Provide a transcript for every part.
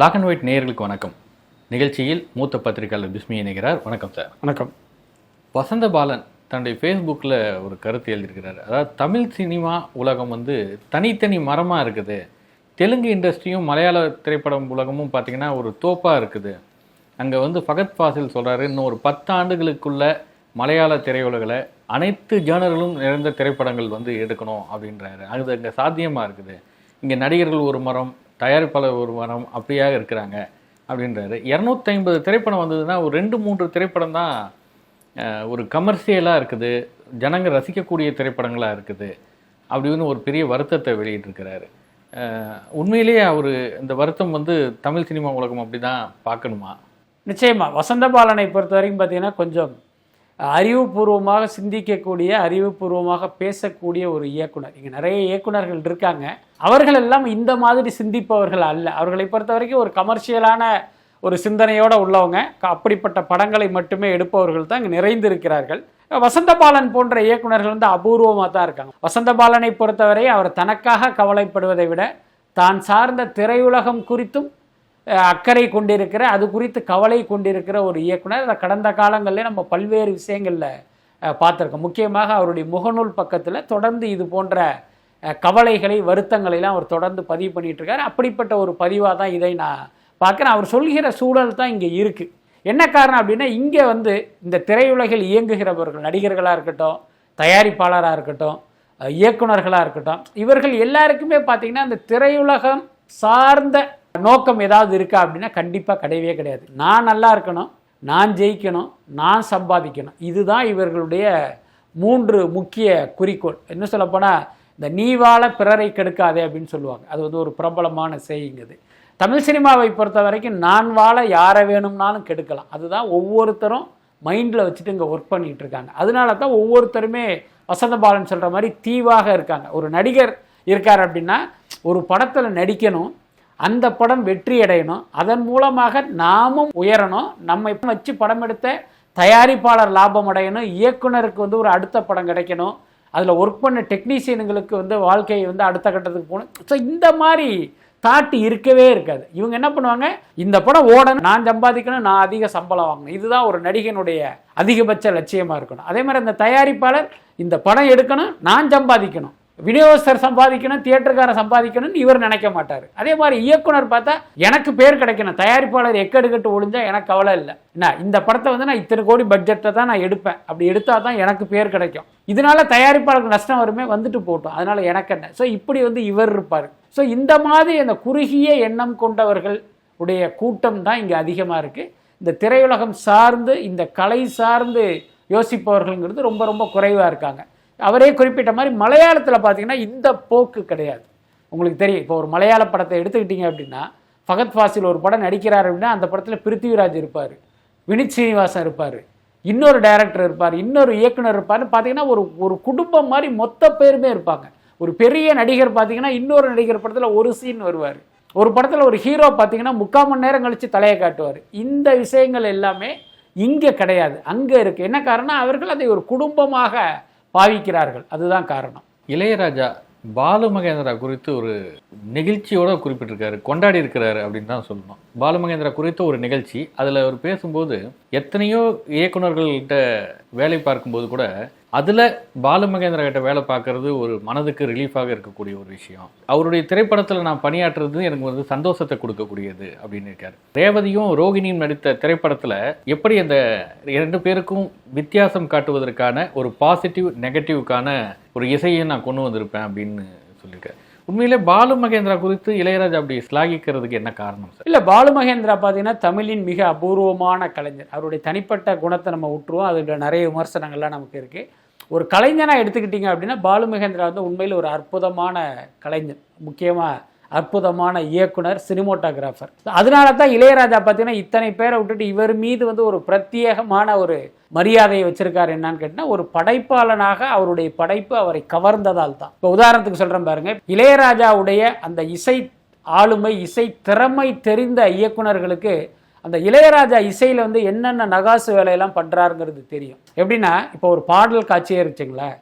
Black and white நேயர்களுக்கு வணக்கம். நிகழ்ச்சியில் மூத்த பத்திரிகையாளர் பிஸ்மி இணைகிறார். வணக்கம் சார். வணக்கம். வசந்த பாலன் தன்னுடைய ஃபேஸ்புக்கில் ஒரு கருத்து எழுதியிருக்கிறார். அதாவது தமிழ் சினிமா உலகம் வந்து தனித்தனி மரமாக இருக்குது. தெலுங்கு இண்டஸ்ட்ரியும் மலையாள திரைப்படம் உலகமும் பார்த்தீங்கன்னா ஒரு தோப்பாக இருக்குது. அங்கே வந்து ஃபகத் ஃபாசில் சொல்கிறாரு இன்னும் ஒரு பத்து ஆண்டுகளுக்குள்ள மலையாள திரையுலகில் அனைத்து ஜேனர்களும் நிறைந்த திரைப்படங்கள் வந்து எடுக்கணும் அப்படின்றாரு. அது அங்கே சாத்தியமாக இருக்குது. இங்கே நடிகர்கள் ஒரு மரம் தயாரிப்பாளர் ஒரு வாரம் அப்படியாக இருக்கிறாங்க அப்படின்றாரு. இரநூத்தி ஐம்பது திரைப்படம் வந்ததுன்னா ஒரு ரெண்டு மூன்று திரைப்படம் தான் ஒரு கமர்ஷியலாக இருக்குது. ஜனங்க ரசிக்கக்கூடிய திரைப்படங்களாக இருக்குது. அப்படின்னு ஒரு பெரிய வருத்தத்தை வெளியிட்டிருக்கிறாரு. உண்மையிலேயே அவர் இந்த வருத்தம் வந்து தமிழ் சினிமா உலகம் அப்படி தான் பார்க்கணுமா? நிச்சயமாக வசந்தபாலனை பொறுத்த வரைக்கும் பார்த்தீங்கன்னா கொஞ்சம் அறிவுபூர்வமாக சிந்திக்கக்கூடிய அறிவுபூர்வமாக பேசக்கூடிய ஒரு இயக்குனர். இங்கே நிறைய இயக்குனர்கள் இருக்காங்க. அவர்கள் எல்லாம் இந்த மாதிரி சிந்திப்பவர்கள் அல்ல. அவர்களை பொறுத்த வரைக்கும் ஒரு கமர்ஷியலான ஒரு சிந்தனையோடு உள்ளவங்க. அப்படிப்பட்ட படங்களை மட்டுமே எடுப்பவர்கள் தான் இங்கே நிறைந்திருக்கிறார்கள். வசந்தபாலன் போன்ற இயக்குனர்கள் வந்து அபூர்வமாக தான் இருக்காங்க. வசந்தபாலனை பொறுத்தவரை அவர் தனக்காக கவலைப்படுவதை விட தான் சார்ந்த திரையுலகம் குறித்தும் அக்கறை கொண்டிருக்கிற அது குறித்து கவலை கொண்டிருக்கிற ஒரு இயக்குனர். அதை கடந்த காலங்களில் நம்ம பல்வேறு விஷயங்களில் பார்த்துருக்கோம். முக்கியமாக அவருடைய முகநூல் பக்கத்தில் தொடர்ந்து இது போன்ற கவலைகளை வருத்தங்களைலாம் அவர் தொடர்ந்து பதிவு பண்ணிகிட்ருக்கார் அப்படிப்பட்ட ஒரு பதிவாக தான் இதை நான் பார்க்குறேன். அவர் சொல்கிற சூழல் தான் இங்கே இருக்குது என்ன காரணம் அப்படின்னா இங்கே வந்து இந்த திரையுலகில் இயங்குகிறவர்கள் நடிகர்களாக இருக்கட்டும் தயாரிப்பாளராக இருக்கட்டும் இயக்குநர்களாக இயக்குனர்களாக இருக்கட்டும் இவர்கள் எல்லாருக்குமே பார்த்தீங்கன்னா அந்த திரையுலகம் சார்ந்த நோக்கம் ஏதாவது இருக்கா அப்படின்னா கண்டிப்பாக கிடையவே கிடையாது. நான் நல்லா இருக்கணும் நான் ஜெயிக்கணும் நான் சம்பாதிக்கணும். இதுதான் இவர்களுடைய மூன்று முக்கிய குறிக்கோள். இன்னும் சொல்லப்போனால் இந்த நீ வாழ பிறரை கெடுக்காதே அப்படின்னு சொல்லுவாங்க. அது வந்து ஒரு பிரபலமான செய்யுங்குது தமிழ் சினிமாவை பொறுத்த வரைக்கும் நான் வாழ யாரை வேணும்னாலும் கெடுக்கலாம். அதுதான் ஒவ்வொருத்தரும் மைண்டில் வச்சுட்டு இங்கே ஒர்க் பண்ணிகிட்டு இருக்காங்க. அதனால தான் ஒவ்வொருத்தருமே வசந்த பாலன் சொல்கிற மாதிரி தீவாக இருக்காங்க. ஒரு நடிகர் இருக்கார் அப்படின்னா ஒரு படத்தில் நடிக்கணும் அந்த படம் வெற்றி அடையணும் அதன் மூலமாக நாமும் உயரணும். நம்ம இப்ப வச்சு படம் எடுத்த தயாரிப்பாளர் லாபம் அடையணும். இயக்குனருக்கு வந்து ஒரு அடுத்த படம் கிடைக்கணும். அதில் ஒர்க் பண்ண டெக்னீஷியனுங்களுக்கு வந்து வாழ்க்கையை வந்து அடுத்த கட்டத்துக்கு போகணும். ஸோ இந்த மாதிரி தாட்டு இருக்கவே இருக்காது. இவங்க என்ன பண்ணுவாங்க? இந்த படம் ஓடணும். நான் சம்பாதிக்கணும் நான் அதிக சம்பளம் வாங்கணும். இதுதான் ஒரு நடிகனுடைய அதிகபட்ச லட்சியமாக இருக்கணும். அதே மாதிரி அந்த தயாரிப்பாளர் இந்த படம் எடுக்கணும் நான் சம்பாதிக்கணும். விநியோகஸ்தர் சம்பாதிக்கணும் தியேட்டருக்காரன் சம்பாதிக்கணும்னு இவர் நினைக்க மாட்டார். அதே மாதிரி இயக்குனர் பார்த்தா எனக்கு பேர் கிடைக்கணும். தயாரிப்பாளர் எக்கெடுக்கட்டு ஒழிஞ்சா எனக்கு கவலை இல்லை. என்ன இந்த படத்தை வந்து நான் இத்தனை கோடி பட்ஜெட்டை தான் நான் எடுப்பேன். அப்படி எடுத்தால் தான் எனக்கு பேர் கிடைக்கும். இதனால தயாரிப்பாளருக்கு நஷ்டம் வருமே வந்துட்டு போட்டோம் அதனால எனக்கு என்ன? ஸோ இப்படி வந்து இவர் இருப்பார். ஸோ இந்த மாதிரி அந்த குறுகிய எண்ணம் கொண்டவர்கள் உடைய கூட்டம் தான் இங்கே அதிகமாக இருக்குது இந்த திரையுலகம் சார்ந்து இந்த கலை சார்ந்து யோசிப்பவர்கள்ங்கிறது ரொம்ப ரொம்ப குறைவாக இருக்காங்க. அவரே குறிப்பிட்ட மாதிரி மலையாளத்தில் பார்த்தீங்கன்னா இந்த போக்கு கிடையாது. உங்களுக்கு தெரியும். இப்போ ஒரு மலையாள படத்தை எடுத்துக்கிட்டீங்க அப்படின்னா ஃபகத் ஃபாசில் ஒரு படம் நடிக்கிறார் அப்படின்னா அந்த படத்தில் பிருத்திவிராஜ் இருப்பார். வினித் சீனிவாசன் இருப்பார். இன்னொரு டைரக்டர் இருப்பார். இன்னொரு இயக்குனர் இருப்பார்னு பார்த்தீங்கன்னா ஒரு ஒரு குடும்பம் மாதிரி மொத்த பேருமே இருப்பாங்க. ஒரு பெரிய நடிகர் பார்த்தீங்கன்னா இன்னொரு நடிகர் படத்தில் ஒரு சீன் வருவார். ஒரு படத்தில் ஒரு ஹீரோ பார்த்தீங்கன்னா முக்கால் மணி நேரம் கழித்து தலையை காட்டுவார். இந்த விஷயங்கள் எல்லாமே இங்கே கிடையாது. அங்கே இருக்குது என்ன காரணம்? அவர்கள் அதை ஒரு குடும்பமாக பாவிக்கிறார்கள். அதுதான் காரணம். இளையராஜா பாலு மகேந்திரா குறித்து ஒரு நிகழ்ச்சியோட குறிப்பிட்டிருக்காரு. கொண்டாடி இருக்கிறாரு அப்படின்னு தான் சொல்லணும். பாலு மகேந்திரா குறித்த ஒரு நிகழ்ச்சி அதில் அவர் பேசும்போது எத்தனையோ இயக்குனர்கள்கிட்ட வேலை பார்க்கும்போது கூட அதில் பாலுமகேந்திரா கிட்ட வேலை பார்க்கறது ஒரு மனதுக்கு ரிலீஃபாக இருக்கக்கூடிய ஒரு விஷயம். அவருடைய திரைப்படத்தில் நான் பணியாற்றுறது எனக்கு வந்து சந்தோஷத்தை கொடுக்கக்கூடியது அப்படின்னு இருக்காரு. ரேவதியும் ரோகிணியும் நடித்த திரைப்படத்தில் எப்படி அந்த இரண்டு பேருக்கும் வித்தியாசம் காட்டுவதற்கான ஒரு பாசிட்டிவ் நெகட்டிவ்க்கான ஒரு இசையை நான் கொண்டு வந்திருப்பேன் அப்படின்னு சொல்லியிருக்காரு. உண்மையிலே பாலு மகேந்திரா குறித்து இளையராஜா அப்படி ஸ்லாகிக்கிறதுக்கு என்ன காரணம் சார்? இல்லை பாலு மகேந்திரா பார்த்தீங்கன்னா தமிழின் மிக அபூர்வமான கலைஞர். அவருடைய தனிப்பட்ட குணத்தை நம்ம விட்டுருவோம் அதில் நிறைய விமர்சனங்கள்லாம் நமக்கு இருக்குது ஒரு கலைஞனாக எடுத்துக்கிட்டிங்க அப்படின்னா பாலு மகேந்திரா வந்து உண்மையில் ஒரு அற்புதமான கலைஞர் முக்கியமாக அற்புதமான இயக்குனர் சினிமோட்டோகிராஃபர். அதனால தான் இளையராஜா பார்த்தீங்கன்னா இத்தனை பேரை விட்டுட்டு இவர் மீது வந்து ஒரு பிரத்யேகமான ஒரு மரியாதையை வச்சிருக்காரு என்னன்னு கேட்டால் ஒரு படைப்பாளனாக அவருடைய படைப்பு அவரை கவர்ந்ததால் தான். இப்போ உதாரணத்துக்கு சொல்கிறேன் பாருங்க இளையராஜாவுடைய அந்த இசை ஆளுமை இசை திறமை தெரிந்த இயக்குனர்களுக்கு அந்த இளையராஜா இசையில் வந்து என்னென்ன நகாசு வேலையெல்லாம் பண்ணுறாருங்கிறது தெரியும். எப்படின்னா இப்போ ஒரு பாடல் காட்சியே இருந்துச்சுங்களேன்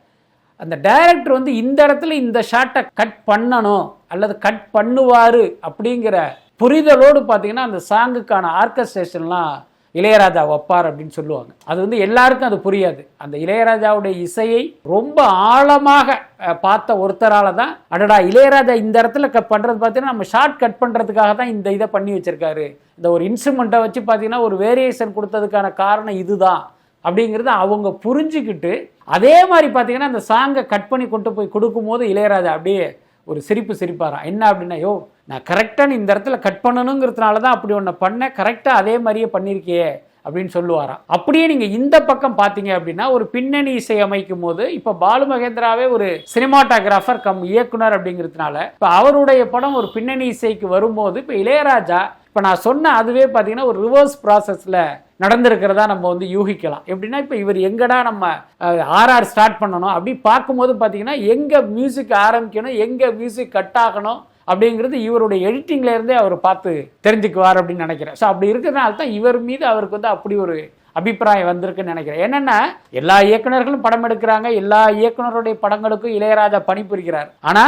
அந்த டைரக்டர் வந்து இந்த இடத்துல இந்த ஷாட்டை கட் பண்ணணும் அல்லது கட் பண்ணுவார் அப்படிங்கிற புரிதலோடு பார்த்தீங்கன்னா அந்த சாங்குக்கான ஆர்கஸ்ட்ரேஷன்லாம் இளையராஜா வைப்பார் அப்படின்னு சொல்லுவாங்க. அது வந்து எல்லாருக்கும் அது புரியாது. அந்த இளையராஜாவுடைய இசையை ரொம்ப ஆழமாக பார்த்த ஒருத்தரால தான் அடடா இளையராஜா இந்த இடத்துல கட் பண்ணுறது பார்த்தீங்கன்னா நம்ம ஷார்ட் கட் பண்ணுறதுக்காக தான் இந்த இதை பண்ணி வச்சிருக்காரு. இந்த ஒரு இன்ஸ்ட்ருமெண்ட்டை வச்சு பார்த்தீங்கன்னா ஒரு வேரியேஷன் கொடுத்ததுக்கான காரணம் இதுதான். அப்படிங்கிறத அவங்க புரிஞ்சுக்கிட்டு அதே மாதிரி பார்த்தீங்கன்னா அந்த சாங்கை கட் பண்ணி கொண்டு போய் கொடுக்கும்போது இளையராஜா அப்படியே ஒரு சிரிப்பு சிரிப்பாராம். என்ன அப்படின்னா யோ நான் கரெக்டாக இந்த இடத்துல கட் பண்ணணுங்கிறதுனால தான் அப்படி ஒன்று பண்ணேன் கரெக்டாக அதே மாதிரியே பண்ணியிருக்கியே அப்படின்னு சொல்லுவாராம். அப்படியே நீங்கள் இந்த பக்கம் பார்த்தீங்க அப்படின்னா ஒரு பின்னணி இசை அமைக்கும் போது இப்போ பாலு மகேந்திராவே ஒரு சினிமாட்டோகிராஃபர் கம் இயக்குனர் அப்படிங்கிறதுனால இப்போ அவருடைய படம் ஒரு பின்னணி இசைக்கு வரும்போது இப்போ இளையராஜா இப்போ நான் சொன்ன அதுவே பார்த்தீங்கன்னா ஒரு ரிவர்ஸ் ப்ராசஸில் நடந்திருக்கிறதா நம்ம வந்து யூகிக்கலாம். எப்படின்னா இப்போ இவர் எங்கடா நம்ம ஆர்ஆர் ஸ்டார்ட் பண்ணணும் அப்படி பார்க்கும்போது பார்த்தீங்கன்னா எங்கே மியூசிக் ஆரம்பிக்கணும் எங்கே மியூசிக் கட் ஆகணும் அப்படிங்கிறது இவருடைய எடிட்டிங்ல இருந்தே அவர் பார்த்து தெரிஞ்சுக்குவார் அப்படின்னு நினைக்கிறேன். ஸோ அப்படி இருக்கிறதுனால தான் இவர் மீது அவருக்கு வந்து அப்படி ஒரு அபிப்பிராயம் வந்திருக்குன்னு நினைக்கிறேன். என்னன்னா எல்லா இயக்குனர்களும் படம் எடுக்கிறாங்க எல்லா இயக்குனருடைய படங்களுக்கும் இளையராஜா பணிபுரிகிறார் ஆனா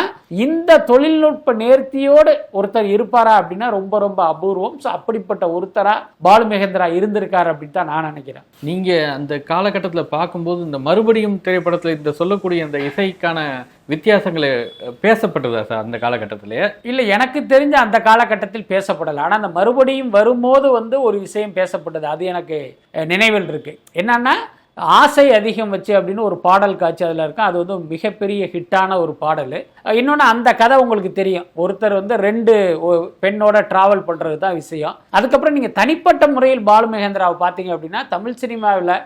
இந்த தொழில்நுட்ப நேர்த்தியோடு ஒருத்தர் இருப்பாரா அப்படின்னா ரொம்ப ரொம்ப அபூர்வம். ஸோ அப்படிப்பட்ட ஒருத்தரா பாலு மகேந்திரா இருந்திருக்காரு அப்படின்னு தான் நான் நினைக்கிறேன். நீங்க அந்த காலகட்டத்துல பார்க்கும்போது இந்த மறுபடியும் திரைப்படத்துல இந்த சொல்லக்கூடிய இந்த இசைக்கான வித்தியாசங்களை பேசப்பட்டதா சார் அந்த காலகட்டத்திலேயே இல்லை எனக்கு தெரிஞ்ச அந்த காலகட்டத்தில் பேசப்படலை. ஆனால் அந்த மறுபடியும் வரும்போது வந்து ஒரு விஷயம் பேசப்பட்டது. அது எனக்கு நினைவில் இருக்குது என்னென்னா ஆசை அதிகம் வச்சு அப்படின்னு ஒரு பாடல் காட்சி அதில் இருக்கும் அது வந்து மிகப்பெரிய ஹிட்டான ஒரு பாடல். இன்னொன்று அந்த கதை உங்களுக்கு தெரியும். ஒருத்தர் வந்து ரெண்டு பெண்ணோட டிராவல் பண்ணுறது தான் விஷயம். அதுக்கப்புறம் நீங்கள் தனிப்பட்ட முறையில் பாலு மகேந்திராவை பார்த்தீங்க அப்படின்னா தமிழ் சினிமாவில்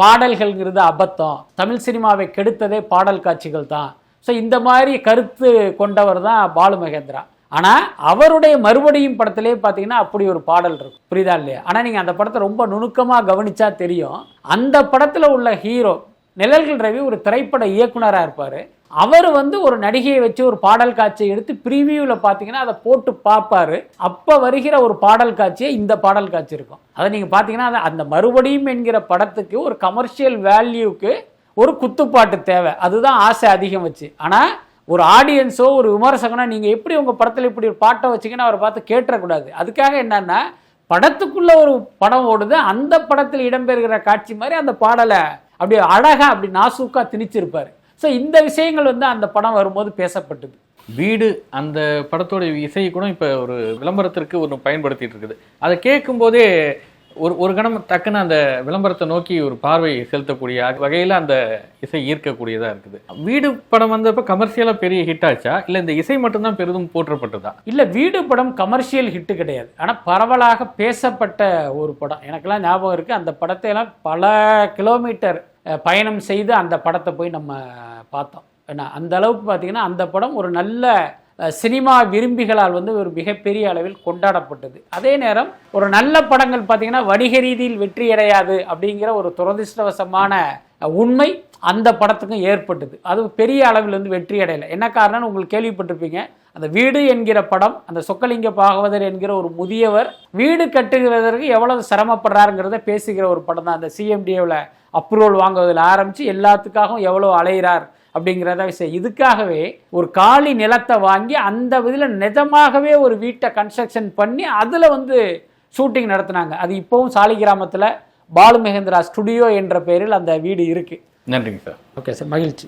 பாடல்கள்ங்கிறது அபத்தம். தமிழ் சினிமாவை கெடுத்ததே பாடல் காட்சிகள் தான் ஸோ இந்த மாதிரி கருத்து கொண்டவர் தான் பாலு மகேந்திரா ஆனால் அவருடைய மறுபடியும் படத்திலே பார்த்தீங்கன்னா அப்படி ஒரு பாடல் இருக்கும். புரியுதா இல்லையா? ஆனால் நீங்கள் அந்த படத்தை ரொம்ப நுணுக்கமாக கவனிச்சா தெரியும். அந்த படத்தில் உள்ள ஹீரோ நிழல்கள் ரவி ஒரு திரைப்பட இயக்குனராக இருப்பார். அவர் வந்து ஒரு நடிகையை வச்சு ஒரு பாடல் காட்சியை எடுத்து ப்ரீவியூவில் பார்த்தீங்கன்னா அதை போட்டு பார்ப்பாரு அப்போ வருகிற ஒரு பாடல் காட்சியே இந்த பாடல் காட்சி இருக்கும். அதை நீங்கள் பார்த்தீங்கன்னா அந்த மறுபடியும் என்கிற படத்துக்கு ஒரு கமர்ஷியல் வேல்யூக்கு ஒரு குத்துப்பாட்டு தேவை. அதுதான் ஆசை அதிகம் வச்சு. ஆனால் ஒரு ஆடியன்ஸோ ஒரு விமர்சகனோ நீங்கள் எப்படி உங்கள் படத்தில் இப்படி ஒரு பாட்டை வச்சிங்கன்னா அவரை பார்த்து கேட்டுறக்கூடாது. அதுக்காக என்னன்னா படத்துக்குள்ள ஒரு படம் ஓடுது அந்த படத்தில் இடம்பெறுகிற காட்சி மாதிரி அந்த பாடலை அப்படி அழகா அப்படி நாசூக்காக திணிச்சிருப்பார். ஸோ இந்த விஷயங்கள் வந்து அந்த படம் வரும்போது பேசப்பட்டது. வீடு அந்த படத்தோட இசையை கூட இப்போ ஒரு விளம்பரத்திற்கு ஒன்று பயன்படுத்திட்டு இருக்குது. அதை கேட்கும்போதே ஒரு ஒரு கணம் டக்குன்னு அந்த விளம்பரத்தை நோக்கி ஒரு பார்வை செலுத்தக்கூடிய வகையில் அந்த இசை ஈர்க்கக்கூடியதாக இருக்குது. வீடு படம் வந்தப்ப கமர்ஷியலாக பெரிய ஹிட் ஆச்சா? இல்லை இந்த இசை மட்டும்தான் பெரிதும் போற்றப்பட்டதா? இல்லை வீடு படம் கமர்ஷியல் ஹிட்டு கிடையாது. ஆனால் பரவலாக பேசப்பட்ட ஒரு படம். எனக்கெல்லாம் ஞாபகம் இருக்குது அந்த படத்தையெல்லாம் பல கிலோமீட்டர் பயணம் செய்து அந்த படத்தை போய் நம்ம பார்த்தோம். ஏன்னா அந்த அளவுக்கு பார்த்தீங்கன்னா அந்த படம் ஒரு நல்ல சினிமா விரும்பிகளால் வந்து ஒரு மிகப்பெரிய அளவில் கொண்டாடப்பட்டது. அதே நேரம் ஒரு நல்ல படங்கள் பார்த்தீங்கன்னா வணிக ரீதியில் வெற்றி அடையாது அப்படிங்கிற ஒரு துரதிர்ஷ்டவசமான உண்மை அந்த படத்துக்கும் ஏற்பட்டது. அது பெரிய அளவில் வந்து வெற்றி அடையலை. என்ன காரணம்னு உங்களுக்கு கேள்விப்பட்டிருப்பீங்க. அந்த வீடு என்கிற படம் அந்த சொக்கலிங்க பாகவதர் என்கிற ஒரு முதியவர் வீடு கட்டுகிறதற்கு எவ்வளவு சிரமப்படுறாருங்கிறத பேசுகிற ஒரு படம் தான் அந்த சிஎம்டிஏவில் அப்ரூவல் வாங்குவதில் ஆரம்பித்து எல்லாத்துக்காகவும் எவ்வளோ அலைகிறார் அப்படிங்கிறத விஷயம். இதுக்காகவே ஒரு காலி நிலத்தை வாங்கி அந்த இதில் நிஜமாகவே ஒரு வீட்டை கன்ஸ்ட்ரக்ஷன் பண்ணி அதில் வந்து ஷூட்டிங் நடத்துனாங்க. அது இப்போவும் சாலிகிராமத்தில் பாலு மகேந்திரா ஸ்டுடியோ என்ற பெயரில் அந்த வீடு இருக்குது நன்றிங்க சார். ஓகே சார் மகிழ்ச்சி.